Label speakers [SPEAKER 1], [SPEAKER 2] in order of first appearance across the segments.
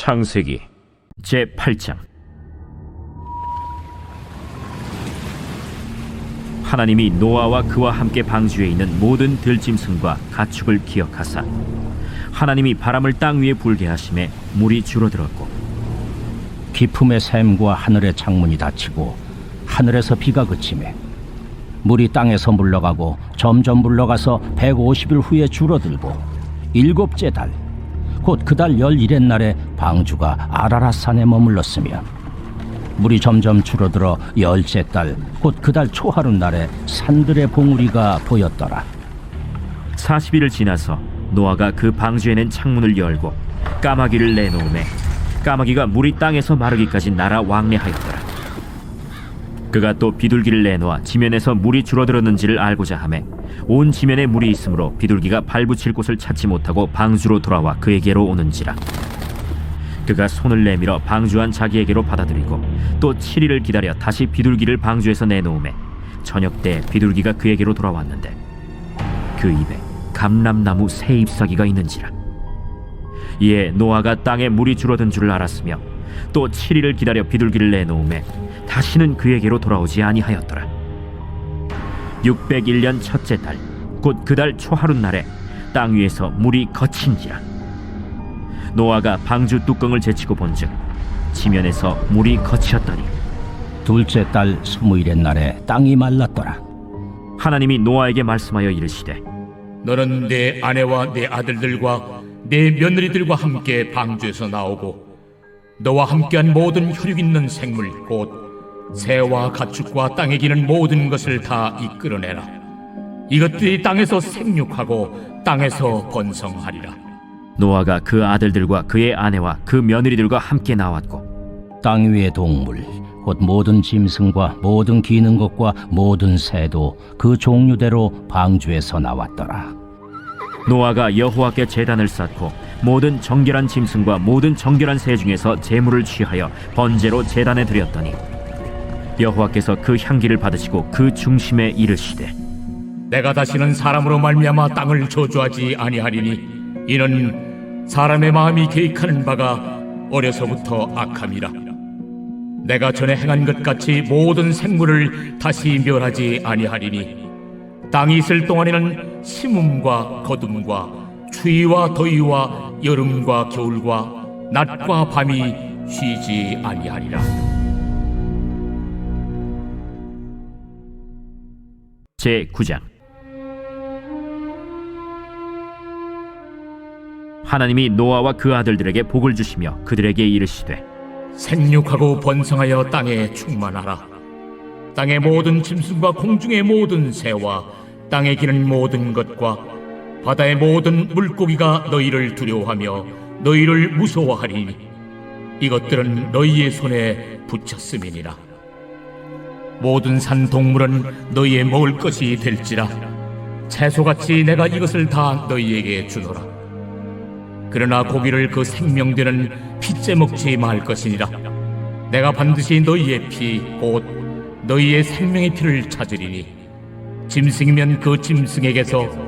[SPEAKER 1] 창세기 제 8장. 하나님이 노아와 그와 함께 방주에 있는 모든 들짐승과 가축을 기억하사 하나님이 바람을 땅 위에 불게 하심에 물이 줄어들었고
[SPEAKER 2] 기품의 샘과 하늘의 창문이 닫히고 하늘에서 비가 그치매 물이 땅에서 물러가고 점점 물러가서 150일 후에 줄어들고 일곱째 달 곧 그달 열일의 날에 방주가 아라라산에 머물렀으며 물이 점점 줄어들어 열째 달 곧 그달 초하루 날에 산들의 봉우리가 보였더라
[SPEAKER 1] 40일을 지나서 노아가 그 방주에는 창문을 열고 까마귀를 내놓음에 까마귀가 물이 땅에서 마르기까지 날아 왕래하였더라. 그가 또 비둘기를 내놓아 지면에서 물이 줄어들었는지를 알고자 하매 온 지면에 물이 있으므로 비둘기가 발붙일 곳을 찾지 못하고 방주로 돌아와 그에게로 오는지라. 그가 손을 내밀어 방주한 자기에게로 받아들이고 또 7일을 기다려 다시 비둘기를 방주에서 내놓음에 저녁 때 비둘기가 그에게로 돌아왔는데 그 입에 감람나무 새 잎사귀가 있는지라 이에 노아가 땅에 물이 줄어든 줄을 알았으며 또 7일을 기다려 비둘기를 내놓음에 다시는 그에게로 돌아오지 아니하였더라. 601년 첫째 달 곧 그 달 초하룻 날에 땅 위에서 물이 거친지라. 노아가 방주 뚜껑을 제치고 본즉 지면에서 물이 거치었더니
[SPEAKER 2] 둘째 달 스무일의 날에 땅이 말랐더라.
[SPEAKER 1] 하나님이 노아에게 말씀하여 이르시되
[SPEAKER 3] 너는 내 아내와 내 아들들과 내 며느리들과 함께 방주에서 나오고 너와 함께한 모든 혈육 있는 생물 곧 새와 가축과 땅에 기는 모든 것을 다 이끌어내라. 이것들이 땅에서 생육하고 땅에서 번성하리라.
[SPEAKER 1] 노아가 그 아들들과 그의 아내와 그 며느리들과 함께 나왔고
[SPEAKER 2] 땅 위의 동물 곧 모든 짐승과 모든 기는 것과 모든 새도 그 종류대로 방주에서 나왔더라
[SPEAKER 1] 노아가 여호와께 제단을 쌓고 모든 정결한 짐승과 모든 정결한 새 중에서 제물을 취하여 번제로 제단에 드렸더니 여호와께서 그 향기를 받으시고 그 중심에 이르시되
[SPEAKER 3] 내가 다시는 사람으로 말미암아 땅을 저주하지 아니하리니 이는 사람의 마음이 계획하는 바가 어려서부터 악함이라. 내가 전에 행한 것 같이 모든 생물을 다시 멸하지 아니하리니 땅이 있을 동안에는 심음과 거둠과 추위와 더위와 여름과 겨울과 낮과 밤이 쉬지 아니하리라
[SPEAKER 1] 제 9장 하나님이 노아와 그 아들들에게 복을 주시며 그들에게 이르시되
[SPEAKER 3] 생육하고 번성하여 땅에 충만하라. 땅의 모든 짐승과 공중의 모든 새와 땅에 기는 모든 것과 바다의 모든 물고기가 너희를 두려워하며 너희를 무서워하리니 이것들은 너희의 손에 붙였음이니라. 모든 산 동물은 너희의 먹을 것이 될지라 채소같이 내가 이것을 다 너희에게 주노라. 그러나 고기를 그 생명되는 피째 먹지 말 것이니라. 내가 반드시 너희의 피, 곧 너희의 생명의 피를 찾으리니 짐승이면 그 짐승에게서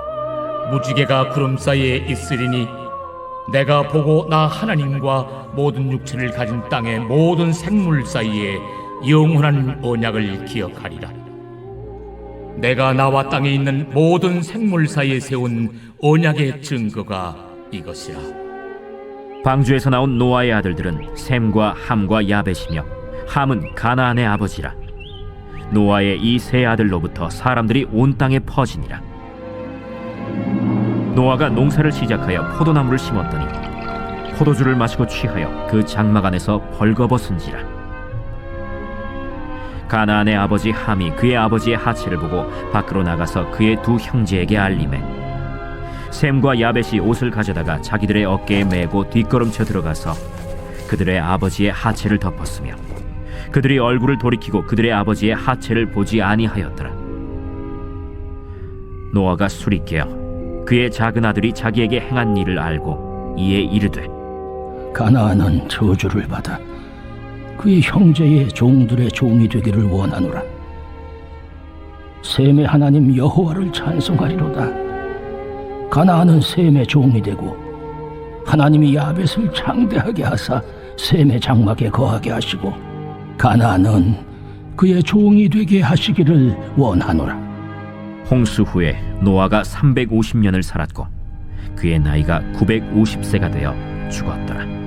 [SPEAKER 3] 무지개가 구름 사이에 있으리니 내가 보고 나 하나님과 모든 육체를 가진 땅의 모든 생물 사이에 영원한 언약을 기억하리라. 내가 나와 땅에 있는 모든 생물 사이에 세운 언약의 증거가 이것이라.
[SPEAKER 1] 방주에서 나온 노아의 아들들은 셈과 함과 야벳이며 함은 가나안의 아버지라. 노아의 이 세 아들로부터 사람들이 온 땅에 퍼지니라 노아가 농사를 시작하여 포도나무를 심었더니 포도주를 마시고 취하여 그 장막 안에서 벌거벗은지라. 가나안의 아버지 함이 그의 아버지의 하체를 보고 밖으로 나가서 그의 두 형제에게 알림해 셈과 야벳이 옷을 가져다가 자기들의 어깨에 메고 뒷걸음쳐 들어가서 그들의 아버지의 하체를 덮었으며 그들이 얼굴을 돌이키고 그들의 아버지의 하체를 보지 아니하였더라. 노아가 술이 깨어 그의 작은 아들이 자기에게 행한 일을 알고 이에 이르되
[SPEAKER 2] 가나안은 저주를 받아 그의 형제의 종들의 종이 되기를 원하노라. 셈의 하나님 여호와를 찬송하리로다. 가나안은 셈의 종이 되고 하나님이 야벳을 창대하게 하사 셈의 장막에 거하게 하시고 가나안은 그의 종이 되게 하시기를 원하노라.
[SPEAKER 1] 홍수 후에 노아가 350년을 살았고 그의 나이가 950세가 되어 죽었더라